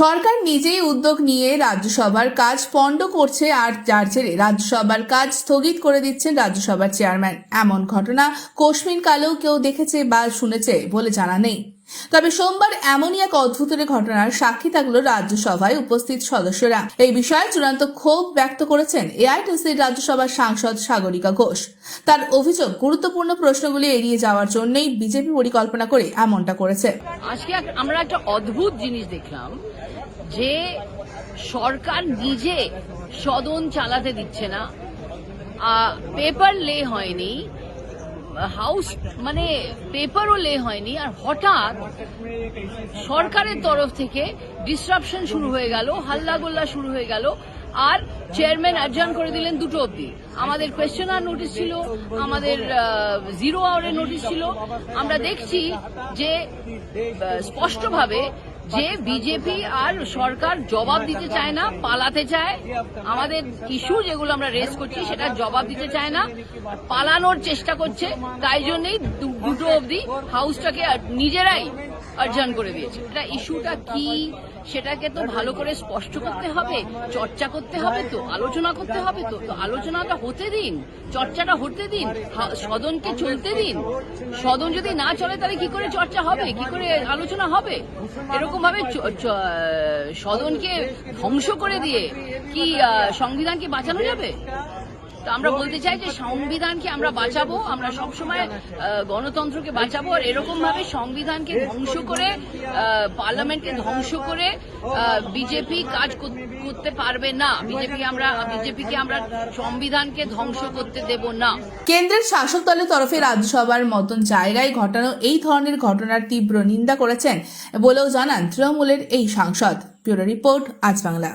সরকার নিজেই উদ্যোগ নিয়ে রাজ্যসভার কাজ পণ্ড করছে আর যার ছেড়ে রাজ্যসভার কাজ স্থগিত করে দিচ্ছেন রাজ্যসভার চেয়ারম্যান। এমন ঘটনা কোশ্মিন কালেও কেউ দেখেছে বা শুনেছে বলে জানা নেই। তবে সোমবার এমনই এক অদ্ভুতের ঘটনার সাক্ষী থাকল রাজ্যসভায় উপস্থিত সদস্যরা। এই বিষয়ে চূড়ান্ত ক্ষোভ ব্যক্ত করেছেন এআইটিসির রাজ্যসভার সাংসদ সাগরিকা ঘোষ। তার অভিযোগ গুরুত্বপূর্ণ প্রশ্নগুলি এড়িয়ে যাওয়ার জন্যই বিজেপি পরিকল্পনা করে এমনটা করেছে। আজকে আমরা একটা অদ্ভুত জিনিস দেখলাম যে সরকার নিজে সদন চালাতে দিচ্ছে না। পেপার লে হয়নি হাউস মানে পেপারও লে হয়নি আর হঠাৎ সরকারের তরফ থেকে ডিসরাপশন শুরু হয়ে গেল, হাল্লাগোল্লা শুরু হয়ে গেল, আর চেয়ারম্যান অ্যাডজার্ন করে দিলেন দুটো অবধি। আমাদের কোয়েশ্চেন আর নোটিশ ছিল, আমাদের জিরো আওয়ারের নোটিশ ছিল। আমরা দেখছি যে স্পষ্টভাবে যে বিজেপি আর সরকার জবাব দিতে চায় না, পালাতে চায়, আমাদের ইস্যু যেগুলো আমরা রেস করছি সেটা জবাব দিতে চায় না, পালানোর চেষ্টা করছে, তাই জন্যই দুটো অবধি হাউসটাকে নিজেরাই অর্জন করে দিয়েছে। এটা ইস্যুটা কি? সেটাকে তো ভালো করে স্পষ্ট করতে হবে, চর্চা করতে হবে তো, আলোচনা করতে হবে তো তো আলোচনাটা হতে দিন, চর্চাটা হতে দিন সদনকে চলতে দিন। সদন যদি না চলে, তাহলে কি করে চর্চা হবে? কি করে আলোচনা হবে? এরকম ভাবে সদনকে ধ্বংস করে দিয়ে কি সংবিধানকে বাঁচানো যাবে? তো আমরা বলতে চাই যে সংবিধানকে আমরা বাঁচাবো, আমরা সবসময় গণতন্ত্রকে বাঁচাবো আর এরকম ভাবে সংবিধানকে ধ্বংস করে পার্লামেন্টকে ধ্বংস করে বিজেপি কাজ করতে পারবে না। বিজেপি আমরা, বিজেপিকে আমরা সংবিধানকে ধ্বংস করতে দেব না। কেন্দ্রের শাসক দলের তরফে রাজ্যসভার মতন জায়গায় ঘটানো এই ধরনের ঘটনার তীব্র নিন্দা করেছেন বলেও জানান তৃণমূলের এই সাংসদ। ব্যুরো রিপোর্ট, আজ বাংলা।